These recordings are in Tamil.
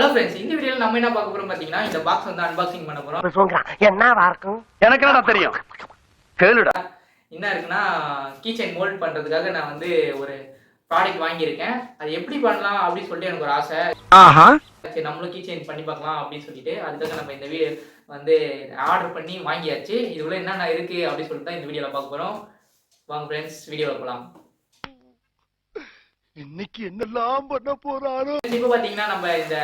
ஹலோ ஃப்ரெண்ட்ஸ் இந்த வீடியோவில் நம்ம என்ன பார்க்க போறோம் பார்த்தீங்கன்னா இந்த பாக்ஸ் வந்து அன்பாக்சிங் பண்ண போறோம். என்னவா இருக்கும்? எனக்கு என்னடா தெரியும்? கேளுடா. என்ன இருக்குன்னா கீச்சைன் மோல்ட் பண்றதுக்காக நான் வந்து ஒரு ப்ராடக்ட் வாங்கியிருக்கேன். அது எப்படி பண்ணலாம் அப்படின்னு சொல்லிட்டு எனக்கு ஒரு ஆசை. ஆஹா. சரி நம்மளும் கீச்சைன் பண்ணி பார்க்கலாம் அப்படின்னு சொல்லிட்டு அதுக்காக நம்ம இந்த வீடியோ வந்து ஆர்டர் பண்ணி வாங்கியாச்சு. இதுக்குள்ள என்னென்ன இருக்கு அப்படின்னு சொல்லிட்டு தான் இந்த வீடியோவில் பார்க்க போறோம். வாங்க ஃப்ரெண்ட்ஸ் வீடியோவில் போகலாம் இன்னைக்கு என்னெல்லாம் பண்ண போறாரோ? இப்போ பார்த்தீங்கன்னா நம்ம இந்த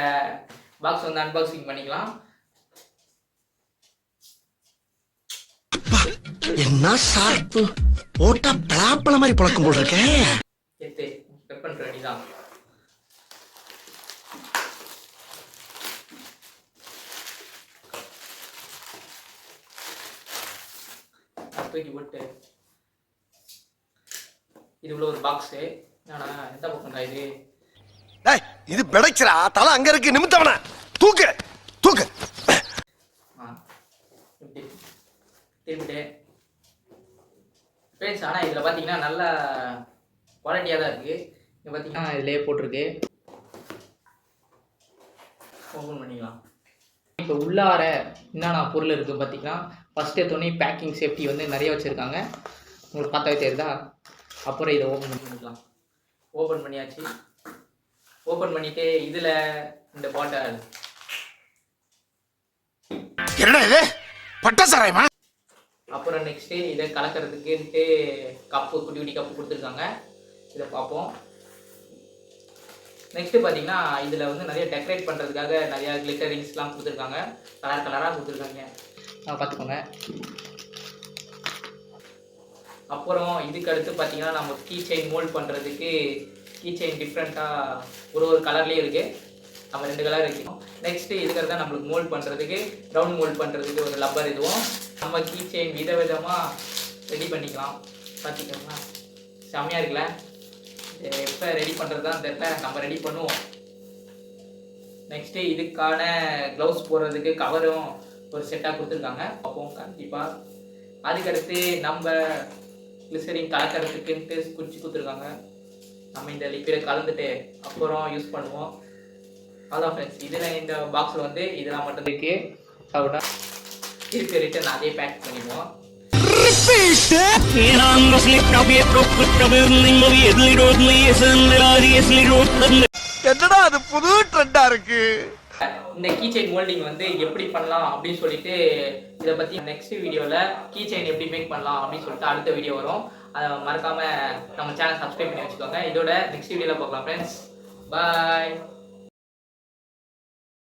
பாக்ஸ் வந்து அன்பாக்சிங் பண்ணிக்கலாம். என்ன ஷார்ப்பு போட்டா பலாப்பழ மாதிரி பழக்கம் போல் இருக்கே. எடுத்து கட் பண்ணுற ரெடி தான். தூக்கி போட்டு. இது உள்ள ஒரு பாக்ஸு எந்த பக்கம்டா இது? டேய் இது பிடைச்சுடா. தலை அங்க இருக்கு. நிமித்தவன தூக்கு. தூக்கு. திரும்பிட்டு. ஃப்ரெண்ட்ஸ் ஆனால் இதில் பார்த்தீங்கன்னா நல்ல குவாலிட்டியாக தான் இருக்குது இங்கே பார்த்தீங்கன்னா இதிலே போட்டிருக்கு. ஓப்பன் பண்ணிக்கலாம். இப்போ உள்ளார என்னென்ன பொருள் இருக்குது பார்த்தீங்கன்னா ஃபஸ்ட்டு எடுத்தோடனே பேக்கிங் சேஃப்டி வந்து நிறைய வச்சுருக்காங்க. உங்களுக்கு பார்த்தாவே தெரியுதா? அப்புறம் இதை ஓப்பன் பண்ணிக்கலாம். ஓப்பன் பண்ணியாச்சு. ஓப்பன் பண்ணிவிட்டு இதில் இந்த பாட்டில் என்னடா இது? பட்ட சாராயமா? அப்புறம் நெக்ஸ்ட்டு இதை கலக்கிறதுக்குன்ட்டு கப்பு குட்டி குட்டி கப்பு கொடுத்துருக்காங்க. இதை பார்ப்போம். நெக்ஸ்ட்டு பார்த்தீங்கன்னா இதில் வந்து நிறைய டெக்கரேட் பண்ணுறதுக்காக நிறையா கிளிட்டரிங்ஸ்லாம் கொடுத்துருக்காங்க. கலர் கலராக கொடுத்துருக்காங்க. பார்த்துக்கோங்க. அப்புறம் இதுக்கு அடுத்து பார்த்தீங்கன்னா நம்ம கீ செயின் மோல்ட் பண்ணுறதுக்கு கீ செயின் டிஃப்ரெண்ட்டாக ஒரு ஒரு கலர்லேயும் இருக்குது நம்ம ரெண்டு கலர் வைக்கணும் நெக்ஸ்ட்டு இருக்கிறத தான் நம்மளுக்கு மோல்ட் பண்ணுறதுக்கு ரவுண்ட் மோல்ட் பண்ணுறதுக்கு ஒரு லப்பர் இதுவும். நம்ம கீ செயின் விதவிதமாக ரெடி பண்ணிக்கலாம். பார்த்துக்கோங்களா செம்மையாக இருக்குல்ல? எப்போ ரெடி பண்ணுறது தான் தெரியல. நம்ம ரெடி பண்ணுவோம். நெக்ஸ்ட்டு இதுக்கான க்ளவுஸ் போடுறதுக்கு கவரும் ஒரு செட்டாக கொடுத்துருக்காங்க. பார்ப்போம் கண்டிப்பாக அதுக்கடுத்து நம்ம கிளிசரின் கலக்கிறதுக்குன்ட்டு குச்சி கொடுத்துருக்காங்க. நம்ம இந்த லிக்விடை கலந்துட்டு அப்புறம் யூஸ் பண்ணுவோம். அதான் ஃப்ரெண்ட்ஸ் இதில் இந்த பாக்ஸில் வந்து இதெல்லாம் மட்டும் இருக்கு. அவ்வளோ திருப்பி ரிட்டன் அதே பேக் பண்ணிடுவோம். என்னடா அது புது ட்ரெண்டா இருக்கு? இந்த கீ செயின் மோல்டிங் வந்து எப்படி பண்ணலாம் அப்படின்னு சொல்லிட்டு இதை பற்றி நெக்ஸ்ட் வீடியோவில் கீ செயின் எப்படி மேக் பண்ணலாம் அப்படின்னு சொல்லிட்டு அடுத்த வீடியோ வரும். அதை மறக்காமல் நம்ம சேனல் சப்ஸ்கிரைப் பண்ணி வச்சுக்கோங்க. இதோட நெக்ஸ்ட் வீடியோவில் பார்க்கலாம் ஃப்ரெண்ட்ஸ் பாய்